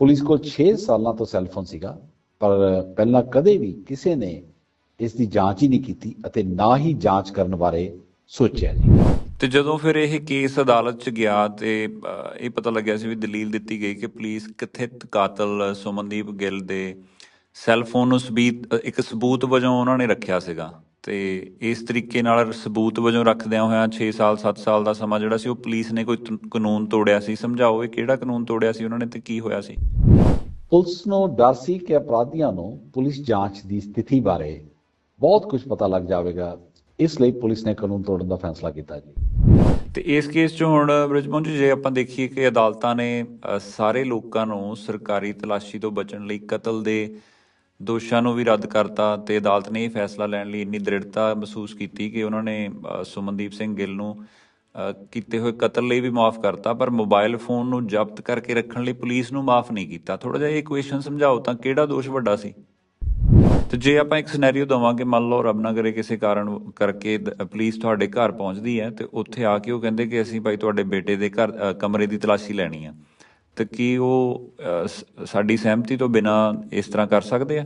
Police ਕੋਲ 6 ਸਾਲਾਂ ਤੋਂ ਸੈੱਲਫੋਨ ਸੀਗਾ, ਪਰ ਪਹਿਲਾਂ ਕਦੇ ਵੀ ਕਿਸੇ ਨੇ ਇਸ ਦੀ ਜਾਂਚ ਹੀ ਨਹੀਂ ਕੀਤੀ ਅਤੇ ਨਾ ਹੀ ਜਾਂਚ ਕਰਨ ਬਾਰੇ ਸੋਚਿਆ ਜੀ। ਤੇ ਜਦੋਂ ਫਿਰ ਇਹ ਕੇਸ ਅਦਾਲਤ 'ਚ ਗਿਆ ਤੇ ਇਹ ਪਤਾ ਲੱਗਿਆ ਸੀ ਵੀ ਦਲੀਲ ਦਿੱਤੀ ਗਈ ਕਿ ਪੁਲਿਸ ਕਥਿਤ ਕਾਤਲ ਸੁਮਨਦੀਪ ਗਿੱਲ ਦੇ ਸੈੱਲ ਫੋਨ ਨੂੰ ਸਬੀਤ, ਇੱਕ ਸਬੂਤ ਵਜੋਂ ਉਹਨਾਂ ਨੇ ਰੱਖਿਆ ਸੀਗਾ। ਤੇ ਇਸ ਤਰੀਕੇ ਨਾਲ ਸਬੂਤ ਵਜੋਂ ਰੱਖਦਿਆਂ ਹੋਇਆਂ 6 ਸਾਲ 7 ਸਾਲ ਦਾ ਸਮਾਂ ਜਿਹੜਾ ਸੀ ਉਹ ਪੁਲਿਸ ਨੇ ਕੋਈ ਕਾਨੂੰਨ ਤੋੜਿਆ ਸੀ। ਸਮਝਾਓ ਇਹ ਕਿਹੜਾ ਕਾਨੂੰਨ ਤੋੜਿਆ ਸੀ ਉਹਨਾਂ ਨੇ ਤੇ ਕੀ ਹੋਇਆ ਸੀ? ਪੁਲਿਸ ਨੂੰ ਡਰ ਸੀ ਕਿ ਅਪਰਾਧੀਆਂ ਨੂੰ ਪੁਲਿਸ ਜਾਂਚ ਦੀ ਸਥਿਤੀ ਬਾਰੇ ਬਹੁਤ ਕੁਝ ਪਤਾ ਲੱਗ ਜਾਵੇਗਾ। ਇਸ ਲਈ ਪੁਲਿਸ ਨੇ ਕਾਨੂੰਨ ਤੋੜਨ ਦਾ ਫੈਸਲਾ ਕੀਤਾ ਜੀ। ਤੇ ਇਸ ਕੇਸ 'ਚ ਹੁਣ ਬ੍ਰਿਜਮੋਹਨ ਜੀ ਜੇ ਆਪਾਂ ਦੇਖੀਏ ਕਿ ਅਦਾਲਤਾਂ ਨੇ ਸਾਰੇ ਲੋਕਾਂ ਨੂੰ ਸਰਕਾਰੀ ਤਲਾਸ਼ੀ ਤੋਂ ਬਚਣ ਲਈ ਕਤਲ ਦੇ ਦੋਸ਼ਾਂ ਨੂੰ ਵੀ ਰੱਦ ਕਰਤਾ ਤੇ ਅਦਾਲਤ ਨੇ ਇਹ ਫੈਸਲਾ ਲੈਣ ਲਈ ਇੰਨੀ ਦ੍ਰਿੜਤਾ ਮਹਿਸੂਸ ਕੀਤੀ ਕਿ ਉਹਨਾਂ ਨੇ ਸੁਮਨਦੀਪ ਸਿੰਘ ਗਿੱਲ ਨੂੰ ਕੀਤੇ ਹੋਏ ਕਤਲ ਲਈ ਵੀ ਮਾਫ ਕਰਤਾ, ਪਰ ਮੋਬਾਈਲ ਫੋਨ ਨੂੰ ਜ਼ਬਤ ਕਰਕੇ ਰੱਖਣ ਲਈ ਪੁਲਿਸ ਨੂੰ ਮਾਫ ਨਹੀਂ ਕੀਤਾ। ਥੋੜਾ ਜਿਹਾ ਇਹ ਇਕੁਏਸ਼ਨ ਸਮਝਾਓ ਤਾਂ ਕਿਹੜਾ ਦੋਸ਼ ਵੱਡਾ ਸੀ? ਤੇ ਜੇ ਆਪਾਂ ਇੱਕ ਸਿਨੈਰੀਓ ਦਵਾਂਗੇ, ਮੰਨ ਲਓ ਰੱਬ ਨਾ ਕਰੇ ਕਿਸੇ ਕਾਰਨ ਕਰਕੇ ਪੁਲਿਸ ਤੁਹਾਡੇ ਘਰ ਪਹੁੰਚਦੀ ਹੈ ਤੇ ਉੱਥੇ ਆ ਕੇ ਉਹ ਕਹਿੰਦੇ ਕਿ ਅਸੀਂ ਭਾਈ ਤੁਹਾਡੇ ਬੇਟੇ ਦੇ ਘਰ ਕਮਰੇ ਦੀ ਤਲਾਸ਼ੀ ਲੈਣੀ ਆ। ਤੇ ਕੀ ਉਹ ਸਾਡੀ ਸਹਿਮਤੀ ਤੋਂ ਬਿਨਾ ਇਸ ਤਰ੍ਹਾਂ ਕਰ ਸਕਦੇ ਆ?